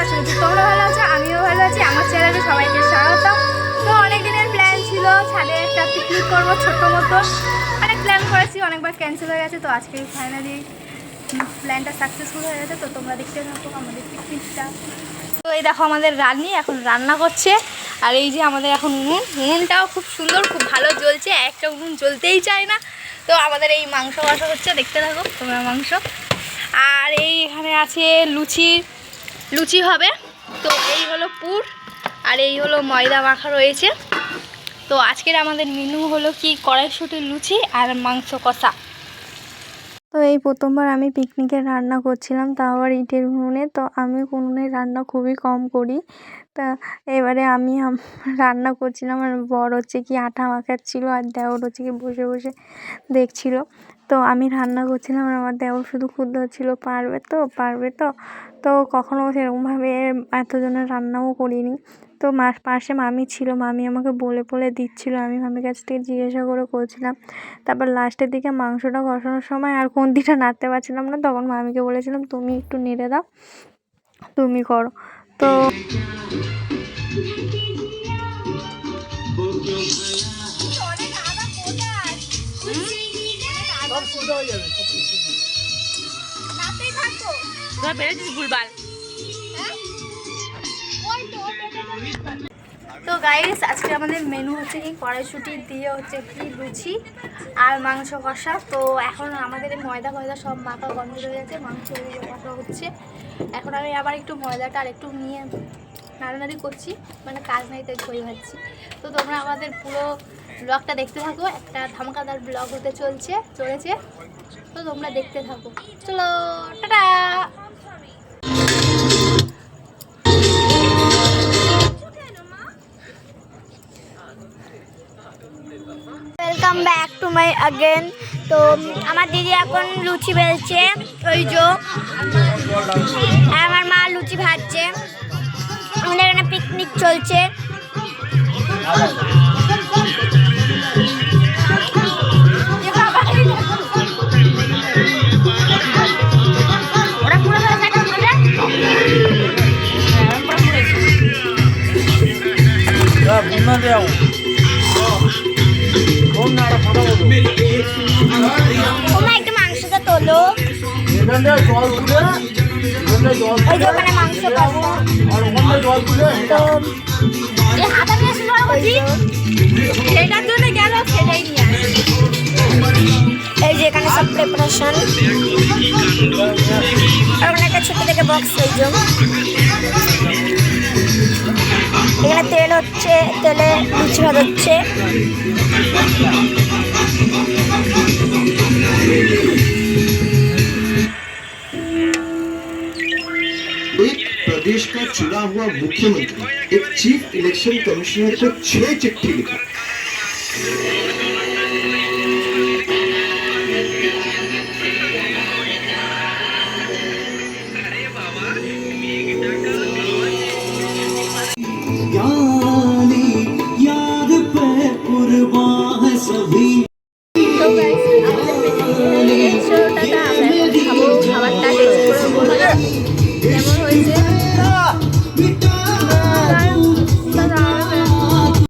আছো? নাকি? তোমরা ভালো আছো? আমিও ভালো আছি। আমার চ্যানেলে সবাইকে স্বাগত তো অনেক দিনের প্ল্যান ছিল ছাদে একটা পিকনিক করব ছোট মতো। অনেক প্ল্যান করেছি, অনেকবার ক্যান্সেল হয়ে গেছে, তো আজকে ফাইনালি প্ল্যানটা সাকসেসফুল হয়ে গেছে। তো তোমরা দেখতে থাকো আমাদের পিকনিকটা তো এই দেখো আমাদের রান্নি এখন রান্না করছে। আর এই যে আমাদের এখন উনুন। উনুনটাও খুব সুন্দর, খুব ভালো জ্বলছে। একটা উনুন জ্বলতেই চায় না। তো আমাদের এই মাংস বাসা হচ্ছে, দেখতে থাকো তোমরা মাংস। আর এই এখানে আছে লুচি। লুচি হবে। তো এই হলো পুর আর এই হলো ময়দা মাখা রয়েছে। তো আজকের আমাদের মেনু হলো কি? কড়াইশুটির লুচি আর মাংস কষা। তো এই প্রথমবার আমি পিকনিকে রান্না করছিলাম, তাও আবার ইটের উনুনে। তো আমি উনুনে রান্না খুবই কম করি। তা এবারে আমি রান্না করছিলাম, আর বর হচ্ছে কি আটা মাখাচ্ছিল, আর দেওর হচ্ছে কি বসে বসে দেখছিল। তো আমি রান্না করছিলাম আর আমার দেওর শুধু ক্ষুদ্র ছিল পারবে তো পারবে তো। তো কখনও সেরকমভাবে এতজনের রান্নাও করিনি। তো মার পাশে মামি ছিল, মামি আমাকে বলে বলে দিচ্ছিল। আমি মামির কাছ থেকে জিজ্ঞাসা করে করছিলাম। তারপর লাস্টের দিকে মাংসটা কষানোর সময় আর কোন দিকটা নাড়তে পারছিলাম না। তখন মামিকে বলেছিলাম, তুমি একটু নেড়ে দাও, তুমি করো। তো তো গাইস আজকে আমাদের মেনু হচ্ছে কি কড়াইশুটি দিয়ে হচ্ছে কি লুচি আর মাংস কষা। তো এখন আমাদের ময়দা ময়দা সব মাখা গন্ধ হয়ে গেছে, মাংস কষা হচ্ছে। এখন আমি আবার একটু ময়দাটা আর একটু নিয়ে নাড়ানাড়ি করছি মানে কাজ নাই তাই খই ভাজছি। তো তোমরা আমাদের পুরো ব্লগটা দেখতে থাকো। একটা ধামাকাদার ব্লগ হতে চলছে, চলেছে। তো তোমরা দেখতে থাকো। চলো, tata! Welcome back to my again তো আমার দিদি এখন লুচি বেলছে, ওই জো আমার মা লুচি ভাজছে। আমাদের এখানে পিকনিক চলছে। না দেও তোমরা একটু মাংসটা তোলো ওই দোকানে মাংস পাবো তো যে হাতা নিয়ে আসলে বুঝি সেটার জন্য গেল সেটাই নিয়ে এই যে এখানে সব প্রিপারেশন ওখানে একটা ছোট থেকে বক্স হয়ে যাব এখানে তেল হচ্ছে তেলে লুচি ভাত হচ্ছে एक प्रदेश का चुना हुआ मुख्यमंत्री एक चीफ इलेक्शन कमिश्नर को छह चिट्ठी लिखा